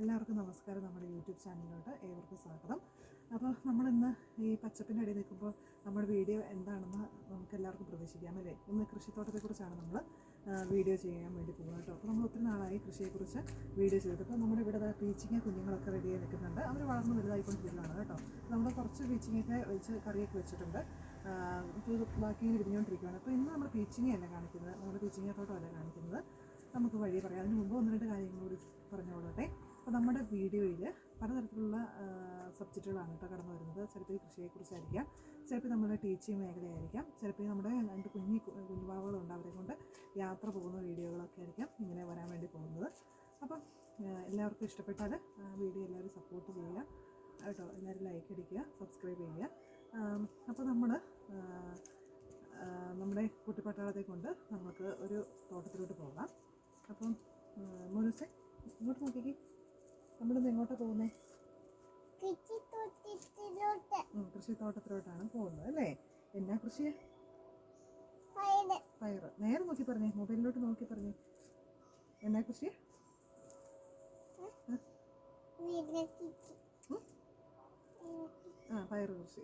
എല്ലാവർക്കും നമസ്കാരം. നമ്മുടെ യൂട്യൂബ് ചാനലിലോട്ട് ഏവർക്കും സ്വാഗതം. അപ്പോൾ നമ്മളിന്ന് ഈ പച്ചപ്പിന്റെ ഇടയിൽ നിൽക്കുമ്പോൾ നമ്മുടെ വീഡിയോ എന്താണെന്ന് നമുക്ക് എല്ലാവർക്കും പ്രതീക്ഷിക്കാം അല്ലേ? ഇന്ന് കൃഷിത്തോട്ടത്തെക്കുറിച്ചാണ് നമ്മൾ വീഡിയോ ചെയ്യാൻ വേണ്ടി പോകുന്നത് കേട്ടോ. അപ്പോൾ നമ്മൾ ഒത്തിരി നാളായി കൃഷിയെക്കുറിച്ച് വീഡിയോ ചെയ്തു അപ്പോൾ നമ്മുടെ ഇവിടെ പീച്ചിങ്ങ കുഞ്ഞുങ്ങളൊക്കെ റെഡിയായി നിൽക്കുന്നുണ്ട്. അവർ വളർന്ന് വലുതായിക്കൊണ്ടിരിക്കുകയാണ് കേട്ടോ. നമ്മൾ കുറച്ച് പീച്ചിങ്ങയൊക്കെ വെച്ച് കറിയൊക്കെ വെച്ചിട്ടുണ്ട്. ബാക്കി ഇങ്ങനെ വിരിഞ്ഞുകൊണ്ടിരിക്കുകയാണ് അപ്പോൾ ഇന്ന് നമ്മൾ പീച്ചിങ്ങയല്ല കാണിക്കുന്നത്? നമ്മുടെ പീച്ചിങ്ങ തോട്ടമല്ല കാണിക്കുന്നത്? നമുക്ക് വഴി പറയാം. അതിന് മുമ്പ് ഒന്ന് രണ്ട് കാര്യങ്ങൾ കൂടി പറഞ്ഞുകൊള്ളട്ടെ. അപ്പോൾ നമ്മുടെ വീഡിയോയിൽ പലതരത്തിലുള്ള സബ്ജക്റ്റുകളാണ് കേട്ടോ കടന്നു വരുന്നത്. ചിലപ്പോൾ ഈ കൃഷിയെക്കുറിച്ചായിരിക്കാം ചിലപ്പോൾ നമ്മുടെ ടീച്ചിങ് മേഖലയായിരിക്കാം ചിലപ്പോൾ നമ്മുടെ രണ്ട് കുഞ്ഞി കുഞ്ഞുവാവുകളുണ്ട് അവരെ കൊണ്ട് യാത്ര പോകുന്ന വീഡിയോകളൊക്കെ ആയിരിക്കാം ഇങ്ങനെ വരാൻ വേണ്ടി പോകുന്നത്. അപ്പം എല്ലാവർക്കും ഇഷ്ടപ്പെട്ടാൽ വീഡിയോ എല്ലാവരും സപ്പോർട്ട് ചെയ്യുക. കേട്ടോ എല്ലാവരും ലൈക്ക് അടിക്കുക സബ്സ്ക്രൈബ് ചെയ്യുക. അപ്പോൾ നമ്മൾ നമ്മുടെ കുട്ടിപ്പട്ടാളത്തെ കൊണ്ട് നമുക്ക് ഒരു തോട്ടത്തിലോട്ട് പോകാം. അപ്പം മോനൂസെ ഇങ്ങോട്ട് നോക്കിക്കേ. നമ്മളിന്ന് എങ്ങോട്ടാ പോകുന്നേ? കൃഷിത്തോട്ടത്തിലോട്ടാണ് പോകുന്നത് അല്ലേ? എന്നാ കൃഷിയാ പയറ്. നേരെ നോക്കി പറഞ്ഞേ മൊബൈലിലോട്ട് നോക്കി പറഞ്ഞേ. എന്നാ കൃഷിയാ? ആ പയറ് കൃഷി.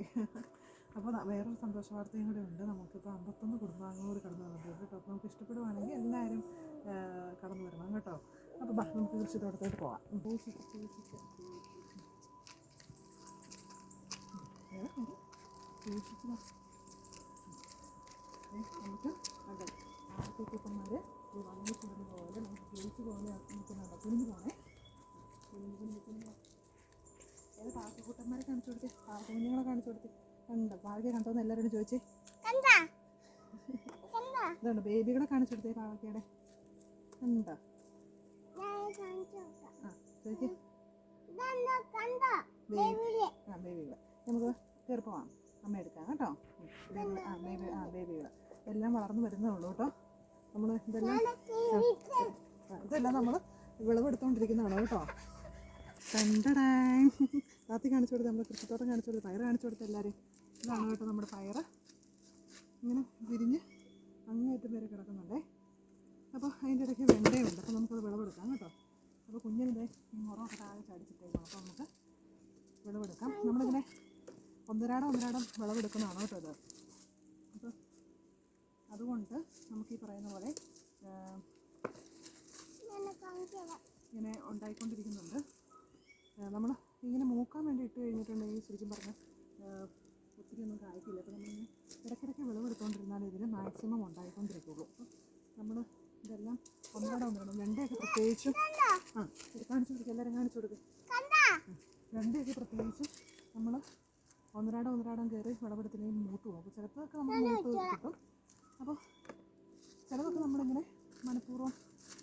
അപ്പോൾ വേറൊരു സന്തോഷ വാർത്തയും കൂടെ ഉണ്ട്. നമുക്കിപ്പോൾ അമ്പത്തൊന്ന് കുടുംബാംഗങ്ങൾ കടന്നു വന്നിട്ടുണ്ട് കേട്ടോ. അപ്പോൾ നമുക്ക് ഇഷ്ടപ്പെടുവാണെങ്കിൽ എല്ലാവരും കടന്നു വരണം കേട്ടോ. അപ്പോൾ ബാ നമുക്ക് കൃഷിത്തോട്ടത്തോട്ട് പോവാം. നമുക്ക് കണ്ടോ? ആദ്യക്കൂട്ടന്മാർ ഈ വന്നു ചുരുങ്ങി പോലെ നമുക്ക് ജയിച്ചു പോലെ നിൽക്കുന്നുണ്ടോ കുനിഞ്ഞു പോണേ കുനിഞ്ഞു കുനിഞ്ഞു ഏത് പാവക്കൂട്ടന്മാരെ കാണിച്ചു കൊടുത്തേ പാർക്കുഞ്ഞുങ്ങളെ കാണിച്ചു കൊടുത്തേ കണ്ടോ പാവയ്ക്ക കണ്ടോന്ന് എല്ലാവരോടും ചോദിച്ചേ ഇതുണ്ട് ബേബികളെ കാണിച്ചു കൊടുത്തേ പാവയ്ക്കയുടെ. കണ്ടോ? ആ നമുക്ക് ചെറുപ്പമാണ്. അമ്മ എടുക്കാം കേട്ടോ. ആ ബേബി ആ ബേബികൾ എല്ലാം വളർന്നു വരുന്നേ ഉള്ളൂ കേട്ടോ. നമ്മൾ ഇതെല്ലാം ഇതെല്ലാം നമ്മൾ വിളവെടുത്തോണ്ടിരിക്കുന്നതാണ് കേട്ടോ. കണ്ടടാ. കാത്തി കാണിച്ചു കൊടുത്ത് നമ്മൾ കൃഷിത്തോട്ടം കാണിച്ചു കൊടുത്ത് പയർ കാണിച്ചു കൊടുത്ത് എല്ലാവരും ഇതാണ് കേട്ടോ നമ്മുടെ പയറ്. ഇങ്ങനെ വിരിഞ്ഞ് അങ്ങേയറ്റം വരെ കിടക്കുന്നുണ്ടേ. അപ്പോൾ അതിന്റെ ഇടയ്ക്ക് വെണ്ടയുണ്ട്. അപ്പോൾ നമുക്കത് വിളവെടുക്കാം കേട്ടോ. അപ്പോൾ കുഞ്ഞിന്റെ ഈ മുറമൊക്കെ താഴെ ചടിച്ചിട്ടേക്കണം അപ്പോൾ നമുക്ക് വിളവെടുക്കാം. നമ്മളിങ്ങനെ ഒന്നരാടം ഒന്നരാടം വിളവെടുക്കുന്നതാണ് കേട്ടോ ഇത്. അപ്പോൾ അതുകൊണ്ട് നമുക്ക് ഈ പറയുന്ന പോലെ ഇങ്ങനെ ഉണ്ടായിക്കൊണ്ടിരിക്കുന്നുണ്ട്. നമ്മൾ ഇങ്ങനെ മൂക്കാൻ വേണ്ടി ഇട്ട് കഴിഞ്ഞിട്ടുണ്ടെങ്കിൽ ശരിക്കും പറഞ്ഞാൽ ഒത്തിരി ഒന്നും കായ്ക്കില്ല. അപ്പോൾ നമ്മളിങ്ങനെ ഇടയ്ക്കിടയ്ക്ക് വിളവെടുത്തുകൊണ്ടിരുന്നാലേ ഇതിന് മാക്സിമം ഉണ്ടായിക്കൊണ്ടിരിക്കുള്ളൂ. അപ്പം നമ്മൾ ഇതെല്ലാം ഒന്നരടെ ഒന്നിടണം വെണ്ടയൊക്കെ പ്രത്യേകിച്ചും ആ ഇത് കാണിച്ചു കൊടുക്കുക എല്ലാവരും കാണിച്ചു കൊടുക്കുക കണ്ടാ? വെണ്ടയൊക്കെ പ്രത്യേകിച്ചും നമ്മൾ ഒന്നരാടം ഒന്നരാടം കയറി വിളവെടുത്തില്ലെങ്കിൽ മൂത്ത് പോകും. അപ്പോൾ ചിലപ്പോഴൊക്കെ നമുക്ക് മൂത്ത് കിട്ടും. അപ്പോൾ ചിലതൊക്കെ നമ്മളിങ്ങനെ മനഃപൂർവം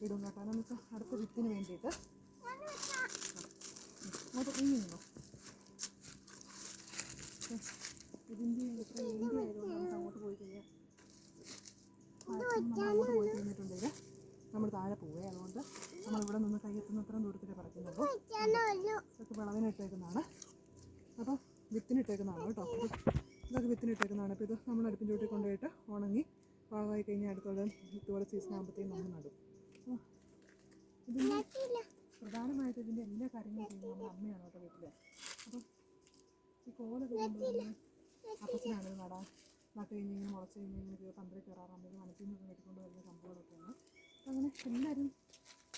ഇടും കേട്ടോ. എന്ന് വെച്ചാൽ അടുത്ത വിത്തിന് വേണ്ടിയിട്ട്. ഞാൻ ഈ. ഇതിന്റെ ഇത്ര ഏരിയ ആയതുകൊണ്ട് നമുക്ക് അങ്ങോട്ട് പോയി കഴിഞ്ഞാൽ നമ്മൾ അങ്ങോട്ട് പോയി കഴിഞ്ഞിട്ടുണ്ടെങ്കിൽ നമ്മൾ താഴെ പോവേ അതുകൊണ്ട് നമ്മളിവിടെ നിന്ന് കയ്യെത്തുന്നത്രയും ദൂരത്തിലേ പറിക്കുന്നുള്ളൂ. ഇതൊക്കെ വിളവിനിട്ടേക്കുന്നതാണ് അപ്പോൾ വിത്തിനിട്ടേക്കുന്നതാണ് കേട്ടോ. ഇത് ഇതൊക്കെ വിത്തിനിട്ടേക്കുന്നതാണ് അപ്പോൾ ഇത് നമ്മൾ അടുപ്പിന്റെ ചൂട്ടിൽ കൊണ്ടുപോയിട്ട് ഉണങ്ങി പാകമായി കഴിഞ്ഞാൽ അടുത്തുള്ള ഇതുപോലെ സീസൺ ആകുമ്പോഴത്തേക്കും നമ്മൾ നടും. ഇതിന്റെ പ്രധാനമായിട്ട് ഇതിന്റെ എല്ലാ കാര്യങ്ങളും ചെയ്യുന്നത് നമ്മുടെ അമ്മയാണ് കേട്ടോ വീട്ടിൽ അപ്പം ഈ കോലൊക്കെ കൊണ്ടുവന്ന് നടാൻ. നട്ട് കഴിഞ്ഞ് ഇങ്ങനെ മുളച്ച് കഴിഞ്ഞ് ഇങ്ങനെ പന്തൽ കയറാറാകുമ്പോൾ മനസ്സിൽ നിന്ന് കെട്ടിക്കൊണ്ട് വരുന്ന സംഭവങ്ങളൊക്കെയാണ്. അങ്ങനെ എല്ലാവരും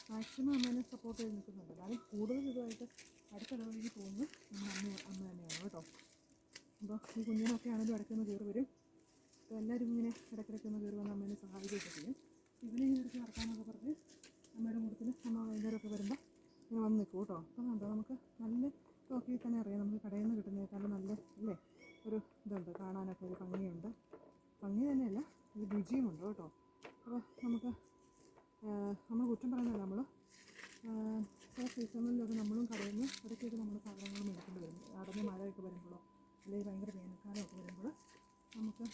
മാക്സിമം അമ്മേനെ സപ്പോർട്ട് ചെയ്ത് നിൽക്കുന്നുണ്ട്. എന്നാലും കൂടുതൽ ഇതുമായിട്ട് അടുത്തിടവഴി പോകുന്നത് നമ്മുടെ അമ്മ അമ്മ തന്നെയാണ് കേട്ടോ. അപ്പോൾ ഈ കുഞ്ഞിനൊക്കെ ആണെങ്കിലും ഇടയ്ക്കൊന്ന് കയറി വരും. അപ്പോൾ എല്ലാവരും ഇങ്ങനെ ഇടയ്ക്കിടയ്ക്ക് ഒന്ന് കയറി വന്ന് അമ്മേനെ സഹായിക്കുകയൊക്കെ ചെയ്യും. ഇവനെ ഇടയ്ക്ക് നടക്കാനൊക്കെ പറഞ്ഞ് അമ്മയുടെ കൂട്ടത്തിൽ അമ്മ വൈകുന്നേരമൊക്കെ വരുമ്പോൾ ഇങ്ങനെ വന്ന് നിൽക്കും കേട്ടോ. അപ്പം എന്താ നമുക്ക് നല്ല നോക്കി തന്നെ അറിയാം. നമുക്ക് കടയിൽ നിന്ന് കിട്ടുന്നതിനേക്കാളും നല്ല അല്ലേ? ഒരു ഇതുണ്ട് കാണാനൊക്കെ ഒരു ഭംഗിയുണ്ട്. ഭംഗി തന്നെയല്ല ഒരു രുചിയുമുണ്ട് കേട്ടോ. അപ്പോൾ നമുക്ക് നമ്മൾ കുറ്റം പറയുന്നത് നമ്മൾ ചില സീസണിലൊക്കെ നമ്മളും കടയിൽ നിന്ന് ഇടയ്ക്കൊക്കെ നമ്മൾ സാധനങ്ങൾ മേടിക്കേണ്ടി വരും. അടഞ്ഞ മഴയൊക്കെ വരുമ്പോഴോ അല്ലെങ്കിൽ ഭയങ്കര വേനൽക്കാലമൊക്കെ വരുമ്പോൾ നമുക്ക്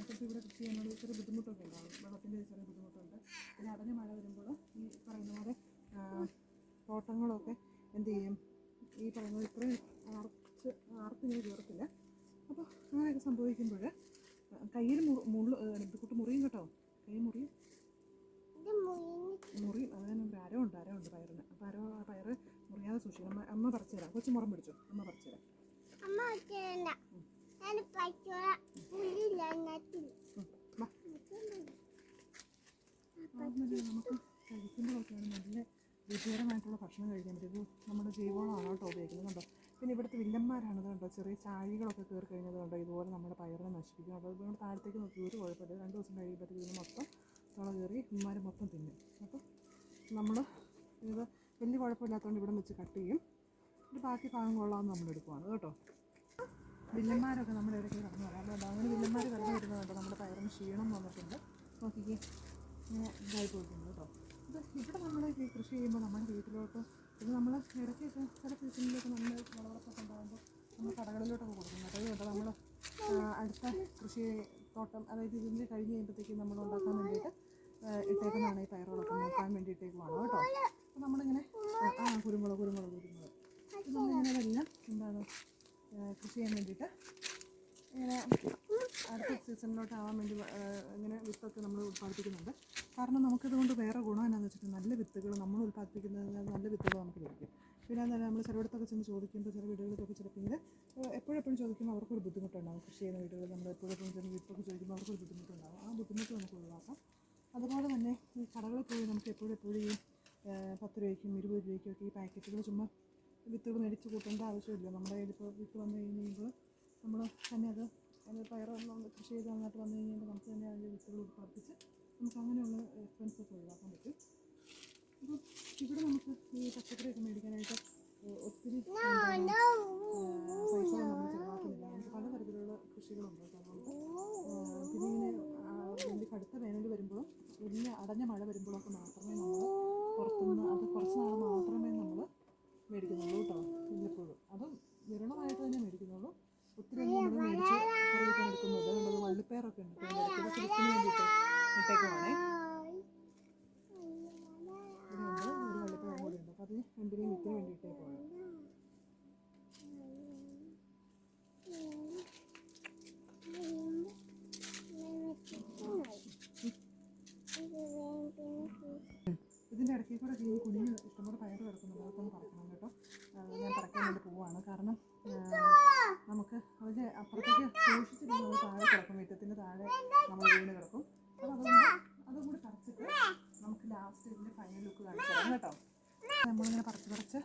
കുറച്ച് ഇവിടെ കൃഷി ചെയ്യാനുള്ള ചെറിയ ബുദ്ധിമുട്ടൊക്കെ ഉണ്ടാവും. വെള്ളത്തിന്റെ ചെറിയ ബുദ്ധിമുട്ടുണ്ട്. പിന്നെ അടഞ്ഞ മഴ വരുമ്പോൾ ഈ പറയുന്ന പോലെ ആ, തോട്ടങ്ങളൊക്കെ എന്ത് ചെയ്യും ഈ പറയുന്നത് ഇത്രയും ആർച്ച് ആർത്തിങ്ങനെ കയറത്തില്ല അപ്പോൾ അങ്ങനെയൊക്കെ സംഭവിക്കുമ്പോൾ കയ്യിൽ മുള്ളു ഇത് കുട്ടി മുറിയും കേട്ടോ കൈ മുറിയും ഇത് മുറിഞ്ഞ് മുറി അതിന് ഒരു അരമുണ്ട് അരമുണ്ട് പയറിന് അപ്പോൾ അര പയറ് സൂക്ഷിക്കണം. അമ്മ അമ്മ പറിച്ചു തരാം. കൊച്ചു മുറം പിടിച്ചു. അമ്മ പറിച്ചു തരാം. നമുക്ക് കഴിക്കുമ്പോഴൊക്കെയാണ് നല്ല രുചികരമായിട്ടുള്ള ഭക്ഷണം കഴിക്കാൻ പറ്റും. നമ്മുടെ ജൈവവളമാണ് കേട്ടോ ഉപയോഗിക്കുന്നത് കണ്ടോ? പിന്നെ ഇവിടുത്തെ വില്ലന്മാരാണത് കണ്ടോ? ചെറിയ ചാഴികളൊക്കെ കയറി കഴിഞ്ഞത് കണ്ടോ? ഇതുപോലെ നമ്മുടെ പയറിനെ നശിപ്പിക്കും. അപ്പോൾ ഇവിടെ താഴത്തേക്ക് നോക്കി ഒരു കുഴപ്പമില്ല. രണ്ട് ദിവസം കഴിയുമ്പോഴത്തേക്ക് ഇത് മൊത്തം തുള കയറി ഇമാർ മൊത്തം തിന്നും. അപ്പോൾ നമ്മൾ ഇത് വലിയ കുഴപ്പമില്ലാത്തതുകൊണ്ട് ഇവിടെ വെച്ച് കട്ട് ചെയ്യും. ഇത് ബാക്കി ഭാഗം കൊള്ളാമെന്ന് നമ്മൾ എടുക്കുവാണ് കേട്ടോ? വില്ലന്മാരൊക്കെ നമ്മുടെ ഇടയ്ക്ക് കടന്നു വരാം അപ്പോൾ അങ്ങനെ വില്ലന്മാർ കടന്നു കേട്ടോ നമ്മുടെ പയറിന് ക്ഷീണം വന്നിട്ടുണ്ട്. നോക്കിക്കേ. ഇങ്ങനെ ഇതായി പോയിട്ടുണ്ട് കേട്ടോ. ഇത് ഇവിടെ നമ്മൾ ഈ കൃഷി ചെയ്യുമ്പോൾ നമ്മുടെ വീട്ടിലോട്ട് ഇത് നമ്മൾ ഇടയ്ക്കൊക്കെ ചില സീസണിലൊക്കെ നമ്മൾ വിളവൊക്കെ ഉണ്ടാകുമ്പോൾ നമ്മൾ കടകളിലോട്ടൊക്കെ കൊടുക്കും കേട്ടോ. നമ്മൾ അടുത്ത കൃഷി തോട്ടം അതായത് ഇതിന്റെ കഴിഞ്ഞ് കഴിയുമ്പോഴത്തേക്കും നമ്മൾ ഉണ്ടാക്കാൻ വേണ്ടിയിട്ട് ഇട്ടേക്കുന്നതാണ് ഈ പയറുകളൊക്കെ നോക്കാൻ വേണ്ടി ഇട്ടേക്കുവാണ് കേട്ടോ. നമ്മളിങ്ങനെ ആ, കുരുമുളക് കുരുമുളക് കുരുമുളക്. നമ്മളിങ്ങനെ അതെല്ലാം എന്താണ് കൃഷി ചെയ്യാൻ വേണ്ടിയിട്ട് ഇങ്ങനെ അടുത്ത സീസണിലോട്ട് വേണ്ടി ഇങ്ങനെ വിത്തൊക്കെ നമ്മൾ ഉൽപ്പാദിപ്പിക്കുന്നുണ്ട്. കാരണം നമുക്കിതുകൊണ്ട് വേറെ ഗുണം എന്നാന്ന് വെച്ചിട്ടുണ്ടെങ്കിൽ നല്ല വിത്തുകൾ നമ്മൾ ഉത്പാദിപ്പിക്കുന്നത് നല്ല വിത്തുകൾ നമുക്ക് ലഭിക്കും. പിന്നെ എന്താ നമ്മൾ ചിലയിടത്തൊക്കെ ചെന്ന് ചോദിക്കുമ്പോൾ ചില വീടുകളിലൊക്കെ ചിലപ്പോൾ എപ്പോഴെപ്പോഴും ചോദിക്കുമ്പോൾ അവർക്കൊരു ബുദ്ധിമുട്ടുണ്ടാകും കൃഷി ചെയ്യുന്ന വീടുകൾ നമ്മൾ എപ്പോഴെപ്പോഴും ചെന്ന് വിത്തൊക്കെ ചോദിക്കുമ്പോൾ അവർക്കൊരു ബുദ്ധിമുട്ടുണ്ടാകും ആ ബുദ്ധിമുട്ട് നമുക്ക് ഒഴിവാക്കാം അതുപോലെ തന്നെ ഈ കടകളിൽ പോയി നമുക്ക് എപ്പോഴും എപ്പോഴും ഈ ആ, പത്ത് രൂപയ്ക്കും ഇരുപത് രൂപയ്ക്കും ഒക്കെ ഈ പാക്കറ്റുകൾ ചുമ്മാ വിത്തുകൾ മേടിച്ച് കൂട്ടേണ്ട ആവശ്യമില്ല. നമ്മുടെ കയ്യിൽ ഇപ്പോൾ വിത്ത് വന്നു കഴിഞ്ഞുമ്പോൾ നമ്മൾ തന്നെ അത് അതിന് നമ്മൾ കൃഷി ചെയ്ത് നന്നായിട്ട് വന്നു കഴിഞ്ഞാൽ നമുക്ക് തന്നെ അതിന്റെ വിത്തുകൾ ഉൽപ്പാദിപ്പിച്ച് നമുക്ക് അങ്ങനെയുള്ള എക്സ്പെൻസ് ഒക്കെ ഒഴിവാക്കാൻ പറ്റും. അപ്പോൾ ഇവിടെ നമുക്ക് ഈ പച്ചക്കറിയൊക്കെ മേടിക്കാനായിട്ട് ഒത്തിരി പൈസ നമ്മൾ ചിലവാക്കുന്നില്ല. നമുക്ക് പലതരത്തിലുള്ള കൃഷികളുണ്ട്. അതുകൊണ്ട് പിന്നെ ഇങ്ങനെ കടുത്ത വേനൽ വരുമ്പോഴും വലിയ അടഞ്ഞ മഴ വരുമ്പോഴൊക്കെ മാത്രമേ നമ്മൾ പുറത്തുനിന്ന് അത് കുറച്ച് നാൾ മാത്രമേ നമ്മൾ മേടിക്കുന്നുള്ളൂ കേട്ടോ. അതും വിരളമായിട്ട് തന്നെ മേടിക്കുന്നുള്ളൂ. ഒത്തിരി ഒന്നും നമ്മൾ മേടിച്ച് കറി വെക്കാൻ എടുക്കുന്നുണ്ട് കണ്ടത് വള്ളിപ്പയറൊക്കെ ഉണ്ട് ഇപ്പോൾ ഇടയ്ക്ക് കൃഷിന് വേണ്ടിയിട്ട് ഇട്ടേക്കുവാണേ ഇവിടെയുണ്ട് ഒരു വള്ളിപ്പയർ കൂടി ഉണ്ട് അപ്പോൾ അത് രണ്ടിനെയും വിത്തിന് വേണ്ടി ഇട്ടേക്കുവാണ് ഇതിന്റെ ഇടയ്ക്ക് കൂടെ ഈ കുഞ്ഞ് ഇഷ്ടംപോലെ പയർ കിടക്കുന്നുണ്ട് അതൊക്കെ ഒന്ന് പറിക്കണം കേട്ടോ ആ, ഞാൻ പറിക്കാൻ വേണ്ടി പോവാണ് കാരണം ആ, നമുക്ക് അതിന്റെ സൂക്ഷിച്ചിട്ട് നമ്മൾ താഴെ കിടക്കും. മിറ്റത്തിന്റെ താഴെ നമ്മൾ വീണ് കിടക്കും. അപ്പോൾ അതുകൊണ്ട് അതും കൂടി പറിച്ചിട്ട് നമുക്ക് ലാസ്റ്റ് ഇതിന്റെ ഫൈനൽ ലുക്ക് കാണിച്ചു തരാം കേട്ടോ. നമ്മളിങ്ങനെ പറിച്ച് പറിച്ച്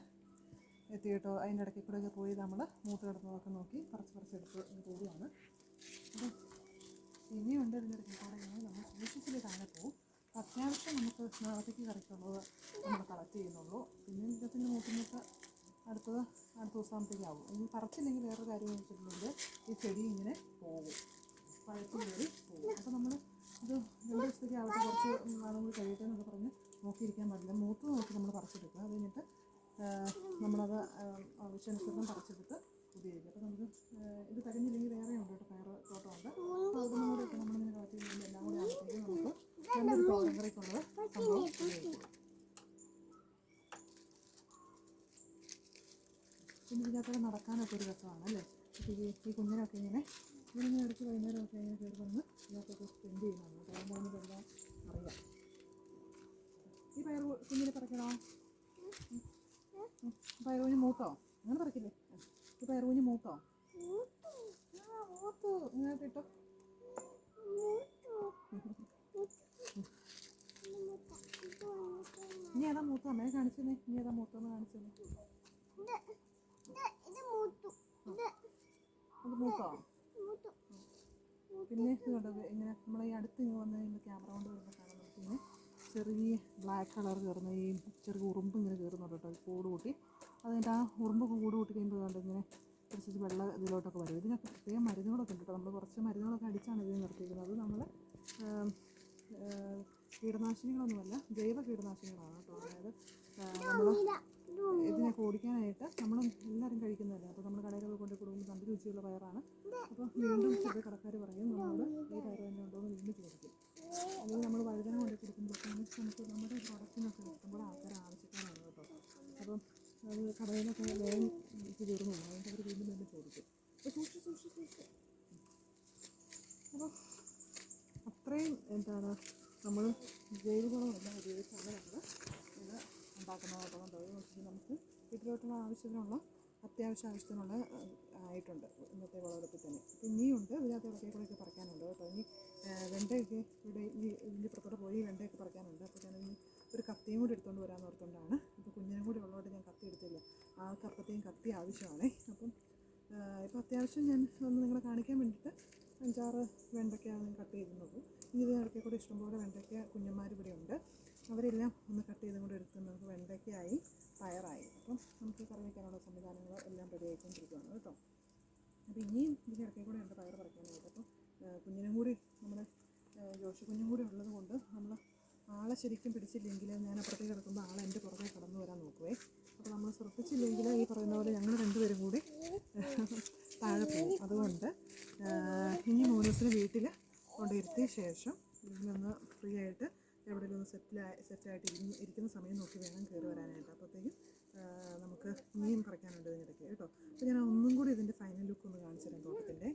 എത്തി കേട്ടോ. അതിന്റെ ഇടയ്ക്ക് കൂടെ ഒക്കെ പോയി നമ്മൾ മൂത്ത് കിടന്നതൊക്കെ നോക്കി പറിച്ച് പറിച്ചെടുത്ത് പോവുകയാണ്. അപ്പം ഇനിയുണ്ട് ഇതിന്റെ ഇടയ്ക്ക് കൂടെ നമ്മൾ സൂക്ഷിച്ചിട്ട് താഴെ പോകും അത്യാവശ്യം നമുക്ക് നാളത്തേക്ക് കറിക്കുള്ളത് നമ്മൾ കളക്ട് ചെയ്യുന്നുള്ളൂ. പിന്നെ ഇതിന്റെ മൂട്ടുന്നൊക്കെ അടുത്തത് അടുത്ത ദിവസമാകുമ്പോഴത്തേക്കാവും. ഇനി പറിച്ചില്ലെങ്കിൽ വേറെ കാര്യം വെച്ചിട്ടുണ്ടെങ്കിൽ ഈ ചെടി ഇങ്ങനെ പോകും. പഴത്തിൽ കയറി പോകും. അപ്പോൾ നമ്മൾ ഇത് രണ്ട് ദിവസത്തേക്ക് ആവട്ടെ കുറച്ച് നാളും കൂടി കഴിയട്ടെ എന്നൊക്കെ പറഞ്ഞ് നോക്കിയിരിക്കാൻ പാടില്ല. മൂത്ത് നോക്കി നമ്മൾ പറിച്ചെടുക്കുക. അത് കഴിഞ്ഞിട്ട് നമ്മളത് ആവശ്യാനുസരണം പറിച്ചെടുത്ത് ഉപയോഗിക്കുക. അപ്പോൾ നമുക്ക് ഇത് കഴിഞ്ഞില്ലെങ്കിൽ വേറെ ഉണ്ട് കേട്ടോ പയർ തോട്ടമുണ്ട് അപ്പോൾ അതും കൂടെ ഒക്കെ നമ്മളിങ്ങനെ കളക്ട് ചെയ്യുമ്പോൾ എല്ലാം കൂടി ആകുമ്പോഴത്തേക്കും നമുക്ക് നല്ലൊരു തോരൻ കറിക്കുള്ളത് സംഭവം ഉപയോഗിക്കും പിന്നെ ഇതിനകത്തൊക്കെ ഒരു രസമാണ് അല്ലേ അപ്പോൾ ഈ ഈ കുഞ്ഞിനൊക്കെ ഇങ്ങനെ ഇങ്ങനെ ഇടയ്ക്ക് വൈകുന്നേരമൊക്കെ ഇങ്ങനെ കയറി വന്ന് ഇതിനകത്തൊക്കെ സ്പെൻഡ് ചെയ്യുന്നുണ്ട്. അതുകൊണ്ട് നമുക്കെല്ലാം അറിയാം. ഈ പയർ കുഞ്ഞിനെ പറിക്കണോ. പയർ കുഞ്ഞ് മൂത്തോ? അങ്ങനെ പറിക്കില്ലേ? ഈ പയർ കുഞ്ഞ് മൂത്തോ? മൂത്തു. ഇങ്ങനെ ഇട്ടോ? ഇനി ഏതാ മൂത്തോ അമ്മയെ കാണിച്ചേ ഇനി ഏതാ മൂത്തോന്ന് കാണിച്ചേ അത് മൂത്തോ. പിന്നെ ഇത് ഇത് ഇങ്ങനെ നമ്മൾ ഈ അടുത്ത് ഇങ്ങനെ വന്ന് കഴിയുമ്പോൾ ക്യാമറ കൊണ്ട് വരുമ്പോൾ പിന്നെ ചെറിയ ബ്ലാക്ക് കളർ കയറുന്ന ഈ ചെറിയ ഉറുമ്പ് ഇങ്ങനെ കയറുന്നുണ്ട് കേട്ടോ കൂട് കൂട്ടി. അതിന്റെ ആ ഉറുമ്പ് കൂട് കൂട്ടി കഴിയുമ്പോൾ കണ്ടോ ഇങ്ങനെ കുറച്ച് വെള്ള ഇതിലോട്ടൊക്കെ വരും. ഇതിനൊക്കെ പ്രത്യേകം മരുന്നുകളൊക്കെ ഉണ്ട് കേട്ടോ. നമ്മൾ കുറച്ച് മരുന്നുകളൊക്കെ അടിച്ചാണ് ഇത് നിർത്തിയിരിക്കുന്നത്. അത് നമ്മൾ കീടനാശിനികളൊന്നുമല്ല ജൈവ കീടനാശിനികളാണ് കേട്ടോ. അതായത് നമ്മൾ ഇതിനൊക്കെ ഓടിക്കാനായിട്ട് നമ്മൾ എല്ലാവരും കഴിക്കുന്നതല്ലേ? അപ്പോൾ നമ്മൾ കടയിലൊക്കെ കൊണ്ട് കൊടുക്കുമ്പോൾ നല്ല രുചിയുള്ള പയറാണ്. അപ്പോൾ വീണ്ടും ചെറിയ കടക്കാർ പറയും നമ്മൾ ഈ പയർ തന്നെ ഉണ്ടോ എന്ന് വീണ്ടും ചോദിക്കും. അല്ലെങ്കിൽ നമ്മൾ വഴുതന കൊണ്ട് കൊടുക്കുമ്പോഴത്തേക്കും നമുക്ക് നമ്മുടെ പ്രൊഡക്റ്റിനൊക്കെ ഇഷ്ടംപോലെ ആൾക്കാർ ആവശ്യക്കാരാണ് കേട്ടോ അപ്പം അത് കടയിലൊക്കെ വേഗം ഇത് തീർന്നു പോകും അതുകൊണ്ട് അവർ വീണ്ടും വീണ്ടും ചോദിക്കും അപ്പോൾ സൂക്ഷിച്ച് സൂക്ഷിച്ച് സൂക്ഷിച്ച് അപ്പോൾ അത്രയും എന്താണ് നമ്മൾ ജൈവവളമെല്ലാം ഉപയോഗിച്ചാണ് നമ്മൾ ഇത് ഉണ്ടാക്കുന്നത് കേട്ടോ കണ്ടോ അത് നോക്കി നമുക്ക് വീട്ടിലോട്ടുള്ള ആവശ്യത്തിനുള്ള അത്യാവശ്യ ആവശ്യത്തിനുള്ള ആയിട്ടുണ്ട് ഇന്നത്തെ വിളവെടുപ്പിൽ തന്നെ. അപ്പം ഇനിയുണ്ട് ഇതിനകത്ത് കൂടെയൊക്കെ പറിക്കാനുണ്ട് കേട്ടോ. ഇനി വെണ്ടയൊക്കെ ഇവിടെ ഈ ഇതിന്റെ പുറത്തോടെ പോയി വെണ്ടയൊക്കെ പറിക്കാനുണ്ട്. അപ്പോൾ ഞാൻ ഇനി ഒരു കത്തിയും കൂടി എടുത്തുകൊണ്ട് വരാമെന്ന് ഓർത്തുകൊണ്ടാണ് അപ്പോൾ കുഞ്ഞിനും കൂടി ഉള്ളതുകൊണ്ട് ഞാൻ കത്തി എടുത്തില്ല. ആ അപ്പത്തേയും കത്തി ആവശ്യമാണ്. അപ്പം ഇപ്പോൾ അത്യാവശ്യം ഞാൻ ഒന്ന് നിങ്ങളെ കാണിക്കാൻ വേണ്ടിയിട്ട് അഞ്ചാറ് വെണ്ടയ്ക്കാണ് കട്ട് ചെയ്തിരുന്നത്. ഇനി ഇതിനിടയ്ക്ക് കൂടി ഇഷ്ടംപോലെ വെണ്ടയ്ക്ക കുഞ്ഞന്മാർ ഇവിടെ ഉണ്ട് അവരെല്ലാം ഒന്ന് കട്ട് ചെയ്തും കൂടെ എടുത്ത് നമുക്ക് വെണ്ടയ്ക്കായി പയറായി അപ്പം നമുക്ക് കറി വയ്ക്കാനുള്ള സംവിധാനങ്ങൾ എല്ലാം റെഡി ആയിക്കൊണ്ടിരിക്കുകയാണ് കേട്ടോ. അപ്പോൾ ഇനിയും ഇതിന്റെ ഇടയ്ക്ക് കൂടെ ഉണ്ട് പയർ പറിക്കാനായിട്ട്. അപ്പം കുഞ്ഞിനും കൂടി നമ്മുടെ ജോഷി കുഞ്ഞും കൂടി ഉള്ളത് കൊണ്ട് നമ്മൾ ആളെ ശരിക്കും പിടിച്ചില്ലെങ്കിൽ ഞാൻ അപ്പുറത്തേക്ക് കിടക്കുമ്പോൾ ആളെ എന്റെ പുറകെ കടന്നു വരാൻ നോക്കുവേ. അപ്പോൾ നമ്മൾ ശ്രദ്ധിച്ചില്ലെങ്കിൽ ഈ പറയുന്ന പോലെ ഞങ്ങൾ രണ്ടുപേരും കൂടി താഴെ പോകും. അതുകൊണ്ട് ഇനി ഇനി ദിവസത്തിന് വീട്ടിൽ കൊണ്ടിരുത്തിയ ശേഷം ഇതിനൊന്ന് ഫ്രീ ആയിട്ട് എവിടെയെങ്കിലും ഒന്ന് സെറ്റിൽ സെറ്റായിട്ട് ഇരുന്ന് ഇരിക്കുന്ന സമയം നോക്കി വേണം കയറി വരാനായിട്ട്. അപ്പോഴത്തേക്കും നമുക്ക് ഇനിയും പറിക്കാനുണ്ട് ഇതിനിടയ്ക്ക് കേട്ടോ. അപ്പോൾ ഞാൻ ഒന്നും കൂടി ഇതിന്റെ ഫൈനൽ ലുക്ക് ഒന്ന് കാണിച്ചു തരാം തോട്ടത്തിന്റെ.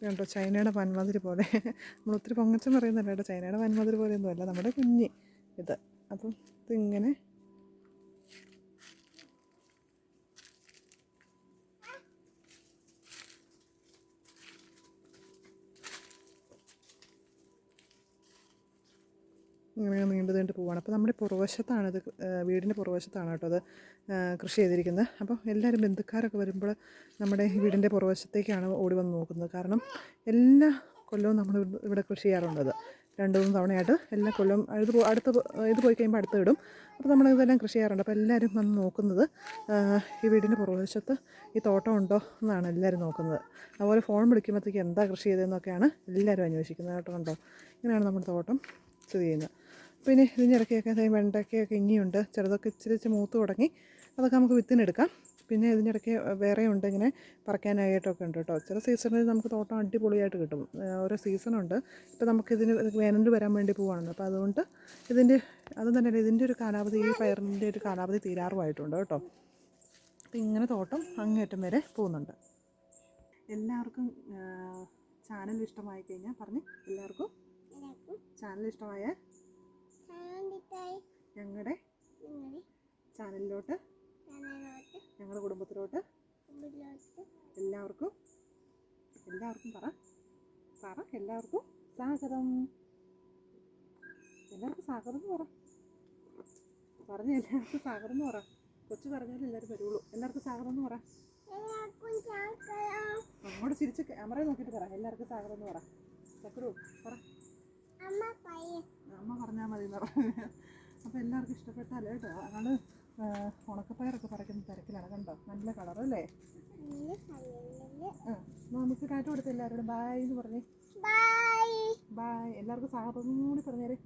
കേട്ടോ ചൈനയുടെ വൻമതിരി പോലെ. നമ്മൾ ഒത്തിരി പൊങ്ങച്ചം പറയുന്നില്ല കേട്ടോ. ചൈനയുടെ വൻമതിരി പോലെയൊന്നുമല്ല നമ്മുടെ കുഞ്ഞ് ഇത്. അപ്പം ഇതിങ്ങനെ ഇങ്ങനെ നീണ്ടു നീണ്ടു പോവാണ്. അപ്പോൾ നമ്മുടെ പുറവശത്താണ് ഇത് വീടിന്റെ പുറവശത്താണ് കേട്ടോ അത് കൃഷി ചെയ്തിരിക്കുന്നത്. അപ്പോൾ എല്ലാവരും ബന്ധുക്കാരൊക്കെ വരുമ്പോൾ നമ്മുടെ വീടിന്റെ പുറവശത്തേക്കാണ് ഓടി വന്ന് നോക്കുന്നത്. കാരണം എല്ലാ കൊല്ലവും നമ്മൾ ഇവിടെ- കൃഷി ചെയ്യാറുണ്ട് അത്. രണ്ട് മൂന്ന് തവണയായിട്ട് എല്ലാ കൊല്ലവും ഇത് അടുത്ത് ഇത് പോയി കഴിയുമ്പോൾ അടുത്ത് ഇടും. അപ്പോൾ നമ്മൾ ഇതെല്ലാം കൃഷി ചെയ്യാറുണ്ട്. അപ്പോൾ എല്ലാവരും വന്ന് നോക്കുന്നത് ഈ വീടിന്റെ പുറവശത്ത് ഈ തോട്ടം ഉണ്ടോ എന്നാണ് എല്ലാവരും നോക്കുന്നത്. അതുപോലെ ഫോൺ വിളിക്കുമ്പോഴത്തേക്ക് എന്താ കൃഷി ചെയ്തതെന്നൊക്കെയാണ് എല്ലാവരും അന്വേഷിക്കുന്നത്. കേട്ടോ കണ്ടോ? ഇങ്ങനെയാണ് നമ്മുടെ തോട്ടം സ്ഥിതി ചെയ്യുന്നത്. പിന്നെ ഇതിഞ്ഞിറക്കിയൊക്കെ ഇടയ്ക്കൊക്കെ ദേ വെണ്ടയ്ക്കയൊക്കെ ഇനിയുണ്ട്. ചെറുതൊക്കെ ഇച്ചിരി ഇച്ചിരി മൂത്ത് തുടങ്ങി. അതൊക്കെ നമുക്ക് വിത്തിനെടുക്കാം പിന്നെ ഇതിന്റെ ഇടയ്ക്ക് വേറെ ഉണ്ട് ഇങ്ങനെ പറിക്കാനായിട്ടൊക്കെ ഉണ്ട് കേട്ടോ. ചില സീസണിൽ നമുക്ക് തോട്ടം അടിപൊളിയായിട്ട് കിട്ടും. ഓരോ സീസണുണ്ട് ഇപ്പോൾ നമുക്കിതിന് വേനൽ വരാൻ വേണ്ടി പോവാണ് അപ്പോൾ അതുകൊണ്ട് ഇതിന്റെ അതും തന്നെയല്ല ഇതിന്റെ ഒരു കാലാവധി ഈ പയറിന്റെ ഒരു കാലാവധി തീരാറുമായിട്ടുണ്ട് കേട്ടോ. അപ്പം ഇങ്ങനെ തോട്ടം അങ്ങേറ്റം വരെ പോകുന്നുണ്ട്. എല്ലാവർക്കും ചാനൽ ഇഷ്ടമായി കഴിഞ്ഞാൽ പറഞ്ഞ് എല്ലാവർക്കും ചാനൽ ഇഷ്ടമായ ഞങ്ങളുടെ ചാനലിലോട്ട് ഞങ്ങളുടെ കുടുംബത്തിലോട്ട് എല്ലാവർക്കും എല്ലാവർക്കും പറ പറ എല്ലാവർക്കും സ്വാഗതം. എല്ലാവർക്കും സ്വാഗതം എന്ന് പറ. പറഞ്ഞ എല്ലാവർക്കും സ്വാഗതം എന്ന് പറ. കൊച്ചു പറഞ്ഞാൽ എല്ലാവരും വരുള്ളൂ. എല്ലാവർക്കും സ്വാഗതം എന്ന് പറ. അങ്ങോട്ട് ചിരിച്ച് ക്യാമറ നോക്കിയിട്ട് പറ. എല്ലാവർക്കും സ്വാഗതം എന്ന് പറ. ചക്കരു പറ. അമ്മ പറഞ്ഞാൽ മതി എന്ന് പറഞ്ഞു. അപ്പോൾ എല്ലാവർക്കും ഇഷ്ടപ്പെട്ടാലേ കേട്ടോ. അതാണ് ഉണക്കപ്പയറൊക്കെ പറിക്കുന്ന തിരക്കിലാണ് കണ്ടോ? നല്ല കളർ അല്ലേ? നമുക്ക് കാറ്റ് കൊടുത്ത എല്ലാവരോടും ബായ് എന്ന് പറഞ്ഞേ. ബായ് എല്ലാവർക്കും സ്വാഗതം കൂടി പറഞ്ഞേരെ.